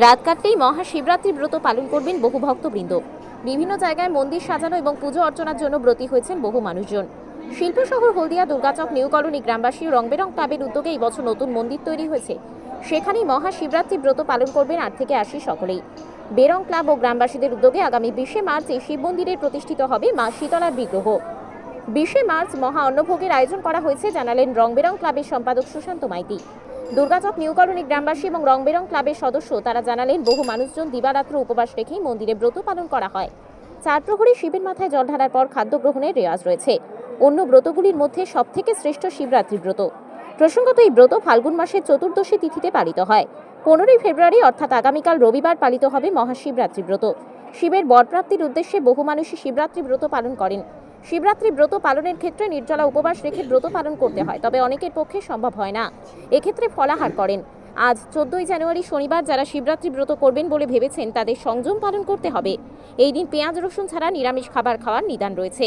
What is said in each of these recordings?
রাত কাটতেই মহাশিবরাত্রি ব্রত পালন করবেন বহু ভক্তবৃন্দ। বিভিন্ন জায়গায় মন্দির সাজানো এবং পুজো অর্চনার জন্য ব্রতী হয়েছেন বহু মানুষজন। শিল্প শহর হলদিয়া, দুর্গাচক, নিউ কলোনি, গ্রামবাসী রংবেরং ক্লাবের উদ্যোগে এই বছর নতুন মন্দির তৈরি হয়েছে। সেখানেই মহাশিবরাত্রি ব্রত পালন করবেন আট থেকে আশি সকলেই। বেরং ক্লাব ও গ্রামবাসীদের উদ্যোগে আগামী বিশে মার্চ এই শিব মন্দিরে প্রতিষ্ঠিত হবে মা শীতলার বিগ্রহ। বিশে মার্চ মহা অন্নভোগের আয়োজন করা হয়েছে, জানালেন রংবেরং ক্লাবের সম্পাদক সুশান্ত মাইতি। দুর্গাচক নিউ কলোনি গ্রামবাসী এবং রংবেরং ক্লাবের সদস্য, তারা জানালেন, বহু মানুষজন দিবারাত্র উপবাস রেখেই মন্দিরে ব্রত পালন করা হয়। চার প্রহরী শিবের মাথায় জল ঢালার পর খাদ্য গ্রহণের রেওয়াজ রয়েছে। অন্য ব্রতগুলির মধ্যে সবথেকে শ্রেষ্ঠ শিবরাত্রি ব্রত। প্রসঙ্গত, এই ব্রত ফাল্গুন মাসের চতুর্দশী তিথিতে পালিত হয়। পনেরোই ফেব্রুয়ারি, অর্থাৎ আগামীকাল রবিবার পালিত হবে মহাশিবরাত্রি ব্রত। শিবের বরপ্রাপ্তির উদ্দেশ্যে বহু মানুষই শিবরাত্রি ব্রত পালন করেন। শিবরাত্রি ব্রত পালনের ক্ষেত্রে নির্জলা উপবাস রেখে ব্রত পালন করতে হয়, তবে অনেকের পক্ষে সম্ভব হয় না। এক্ষেত্রে ফলাহার করেন। আজ চোদ্দই জানুয়ারি শনিবার যারা শিবরাত্রি ব্রত করবেন বলে ভেবেছেন, তাদের সংযম পালন করতে হবে। এই দিন পেঁয়াজ, রসুন ছাড়া নিরামিষ খাবার খাওয়ার নিদান রয়েছে।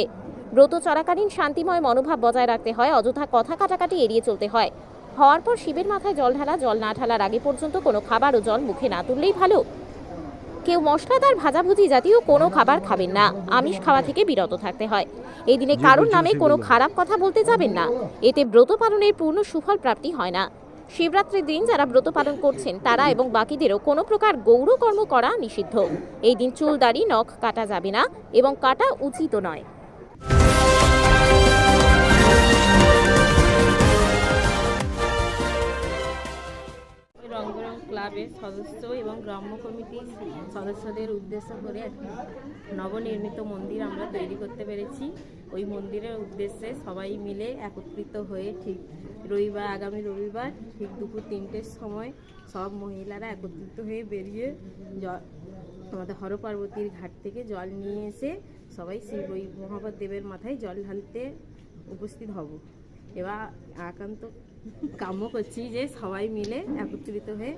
ব্রত চলাকালীন শান্তিময় মনোভাব বজায় রাখতে হয়, অযথা কথা কাটাকাটি এড়িয়ে চলতে হয়। হওয়ার পর শিবের মাথায় জল ঢালা, জল না ঢালার আগে পর্যন্ত কোনো খাবার ও জল মুখে না তুললেই ভালো। কেউ মশলাদার ভাজাভুজি জাতীয় কোনো খাবার খাবেন না। আমিষ খাওয়া থেকে বিরত থাকতে হয়। এই দিনে কারোর নামে কোনো খারাপ কথা বলতে যাবেন না। এতে ব্রত পালনের পূর্ণ সুফল প্রাপ্তি হয় না। শিবরাত্রির দিন যারা ব্রত পালন করছেন তারা এবং বাকিদেরও কোনো প্রকার গৌরকর্ম করা নিষিদ্ধ। এই দিন চুল দাড়ি নখ কাটা যাবে না এবং কাটা উচিত নয়। ক্লাবের সদস্য এবং গ্রাম্য কমিটির সদস্যদের উদ্দেশ্য করে নবনির্মিত মন্দির আমরা তৈরি করতে পেরেছি। ওই মন্দিরের উদ্দেশ্যে সবাই মিলে একত্রিত হয়ে ঠিক রবিবার, আগামী রবিবার ঠিক দুপুর তিনটের সময় সব মহিলারা একত্রিত হয়ে বেরিয়ে জল আমাদের হরপার্বতীর ঘাট থেকে জল নিয়ে এসে সবাই শিব ওই মহাপদ দেবের মাথায় জল ঢালতে উপস্থিত হব। এবার একান্ত কাম্য করছি যে সবাই মিলে একত্রিত হয়ে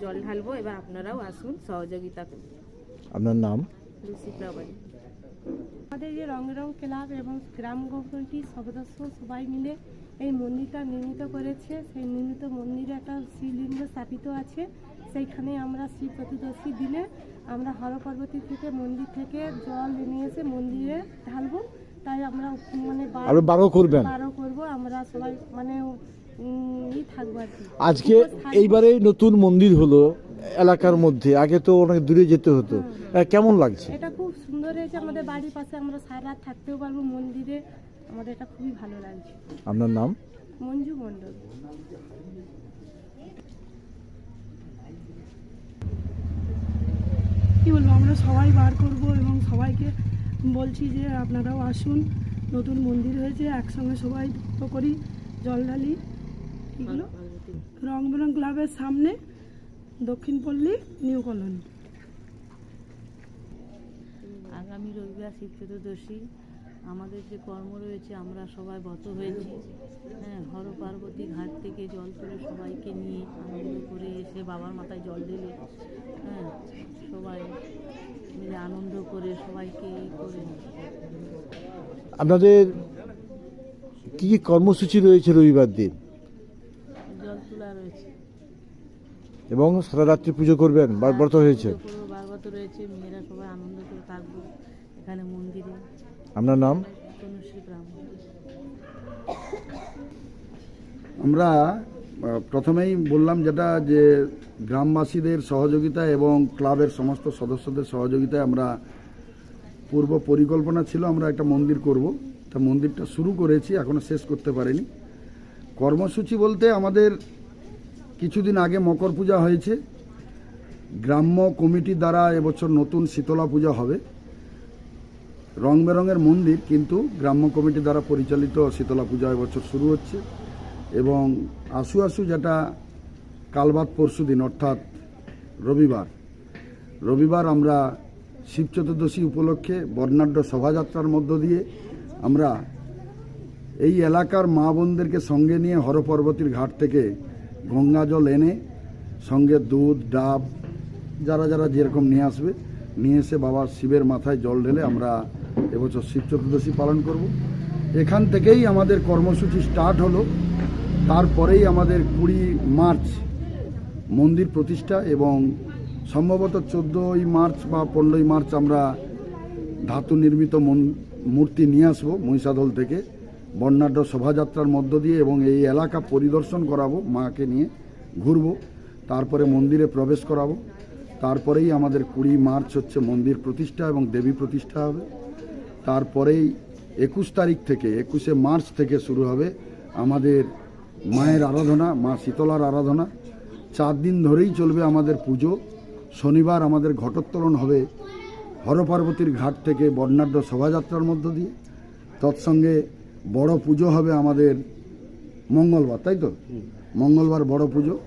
জল ঢালবো এবার আপনারাও আসুন সহযোগিতা করুন। আপনার নাম? লুসি প্রাবাড়ি আমাদের যে রং রং ক্লাব এবং গ্রাম কমিটির সদস্য সবাই মিলে এই মন্দিরটা নির্মিত করেছে। সেই নির্মিত মন্দিরে একটা শিবলিঙ্গ স্থাপিত আছে। সেইখানে আমরা শিব চতুর্দশী দিনে আমরা হর পর্বতী থেকে মন্দির থেকে জল নিয়ে এসে মন্দিরে ঢালবো। তাই আমরা মানে বার- আরও বারো করবেন? বারো করব আমরা সবাই মানে আজকে এইবারে নতুন মন্দির হলো এলাকার মধ্যে আগে তো অনেক দূরে যেতে হতো। কেমন লাগছে? এটা খুব সুন্দর হয়েছে আমাদের বাড়ির পাশে আমরা সারা রাত থাকতেও পারব মন্দিরে। আমাদের এটা খুবই ভালো লাগছে। আপনার নাম? মঞ্জু মণ্ডল। কী বলব আমরা সবাই বার করব এবং সবাইকে বলছি যে আপনারাও আসুন, নতুন মন্দির হয়েছে, একসঙ্গে সবাই তো করি, জল ঢালি, এগুলো। রং বেরং ক্লাবের সামনে, দক্ষিণ পল্লী, নিউ কলোনি। আগামী রবিবার শিব চতুর্দশী আমাদের যে কর্ম রয়েছে, আমরা সবাই ব্রত হয়েছি। হ্যাঁ হর পার্বতী ঘাট থেকে জল তুলে সবাইকে নিয়ে আনন্দ করে এসে বাবার মাথায় জল ঢেলে হ্যাঁ সবাই আনন্দ করে সবাইকে করে। আপনাদের কি কি কর্মসূচি রয়েছে রবিবার দিন? জল তোলা রয়েছে। এবং সারা রাত্রি পুজো করবেন বা ব্রত হয়েছে। বারবাত রয়েছে মেয়েরা সবাই আনন্দ করে থাকব এখানে মন্দিরে। আপনার নাম? আমরা প্রথমেই বললাম যেটা যে গ্রামবাসীদের সহযোগিতা এবং ক্লাবের সমস্ত সদস্যদের সহযোগিতায় আমরা পূর্ব পরিকল্পনা ছিল আমরা একটা মন্দির করব। তা মন্দিরটা শুরু করেছি এখনও শেষ করতে পারিনি। কর্মসূচি বলতে আমাদের কিছুদিন আগে মকর পূজা হয়েছে। গ্রাম্য কমিটি দ্বারা এবছর নতুন শীতলা পূজা হবে। রং বেরঙের মন্দির, কিন্তু গ্রাম্য কমিটি দ্বারা পরিচালিত শীতলা পূজা এবছর শুরু হচ্ছে। এবং আশু আসু যেটা কালবাদ পরশু দিন, অর্থাৎ রবিবার। রবিবার আমরা শিব চতুর্দশী উপলক্ষে বর্ণাঢ্য শোভাযাত্রার মধ্য দিয়ে আমরা এই এলাকার মা বোনদেরকে সঙ্গে নিয়ে হরপর্বতীর ঘাট থেকে গঙ্গা জল এনে সঙ্গে দুধ, ডাব, যারা যারা যেরকম নিয়ে আসবে, নিয়ে এসে বাবা শিবের মাথায় জল ঢেলে আমরা এবছর শিব চতুর্দশী পালন করব। এখান থেকেই আমাদের কর্মসূচি স্টার্ট হলো। তারপরেই আমাদের কুড়ি মার্চ মন্দির প্রতিষ্ঠা এবং সম্ভবত চোদ্দোই মার্চ বা পনেরোই মার্চ আমরা ধাতু নির্মিত মূর্তি নিয়ে আসব মহিষাদল থেকে। বর্ণাঢ্য শোভাযাত্রার মধ্য দিয়ে এবং এই এলাকা পরিদর্শন করাবো, মাকে নিয়ে ঘুরবো, তারপরে মন্দিরে প্রবেশ করাবো। তারপরেই আমাদের কুড়ি মার্চ হচ্ছে মন্দির প্রতিষ্ঠা এবং দেবী প্রতিষ্ঠা হবে। তারপরেই একুশ তারিখ থেকে, একুশে মার্চ থেকে শুরু হবে আমাদের মায়ের আরাধনা, মা শীতলার আরাধনা। চার দিন ধরেই চলবে আমাদের পুজো। শনিবার আমাদের ঘটোত্তোলন হবে হরপার্বতীর ঘাট থেকে বর্ণাঢ্য শোভাযাত্রার মধ্য দিয়ে। তৎসঙ্গে বড় পুজো হবে আমাদের মঙ্গলবার, তাই তো? মঙ্গলবার বড় পুজো,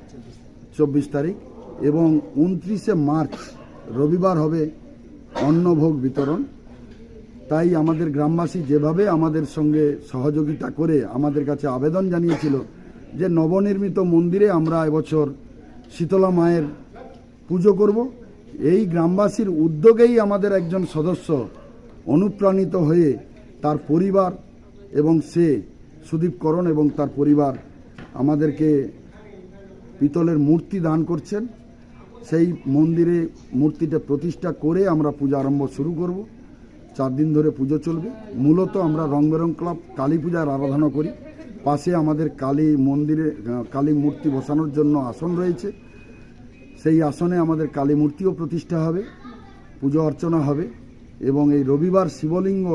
চব্বিশ তারিখ। এবং উনত্রিশে মার্চ, রবিবার হবে অন্নভোগ বিতরণ। তাই আমাদের গ্রামবাসী যেভাবে আমাদের সঙ্গে সহযোগিতা করে আমাদের কাছে আবেদন জানিয়েছিল যে নবনির্মিত মন্দিরে আমরা এবছর শীতলা মায়ের পুজো করব। এই গ্রামবাসীর উদ্যোগেই আমাদের একজন সদস্য অনুপ্রাণিত হয়ে তার পরিবার এবং সে সুদীপ করণ এবং তার পরিবার আমাদেরকে পিতলের মূর্তি দান করছেন। সেই মন্দিরে মূর্তিটা প্রতিষ্ঠা করে আমরা পূজা আরম্ভ শুরু করব। চার দিন ধরে পুজো চলবে। মূলত আমরা রং বেরং ক্লাব কালী পূজার আরাধনা করি। পাশে আমাদের কালী মন্দিরে কালী মূর্তি বসানোর জন্য আসন রয়েছে। সেই আসনে আমাদের কালী মূর্তিও প্রতিষ্ঠা হবে, পুজো অর্চনা হবে এবং এই রবিবার শিবলিঙ্গ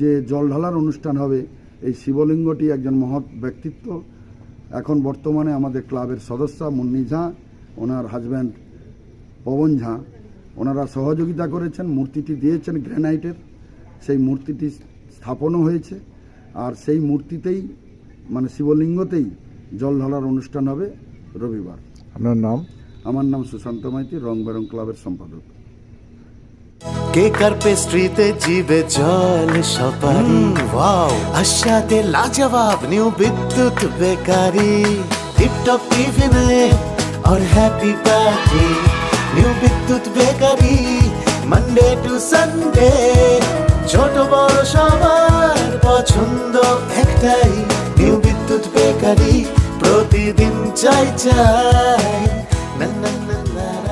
যে জল ঢালার অনুষ্ঠান হবে, এই শিবলিঙ্গটি একজন মহৎ ব্যক্তিত্ব। এখন বর্তমানে আমাদের ক্লাবের সদস্য মুন্নি ঝা, ওনার হাজব্যান্ড পবন ঝা। ওনারা সহযোগিতা করেছেন, মূর্তিটি দিয়েছেন গ্র্যানাইটের সেই মূর্তিটি স্থাপনও হয়েছে। আর সেই মূর্তিতেই মানে শিবলিঙ্গতেই জল ঢালার অনুষ্ঠান হবে রবিবার আপনার নাম আমার নাম সুশান্ত মাইতি রং বেরং ক্লাবের সম্পাদক কেক আর পেস্ট্রিতে জিবে জল সপারি ওয়াও আশাতে লাজবাব নিউ বিদ্যুৎ বেকারি টিপটপ টিফিনে और happy party new Bidyut bakery Monday to Sunday ছোট বড় সবার পছন্দ একটাই ভিখারি প্রতিদিন চাই চাই না না না না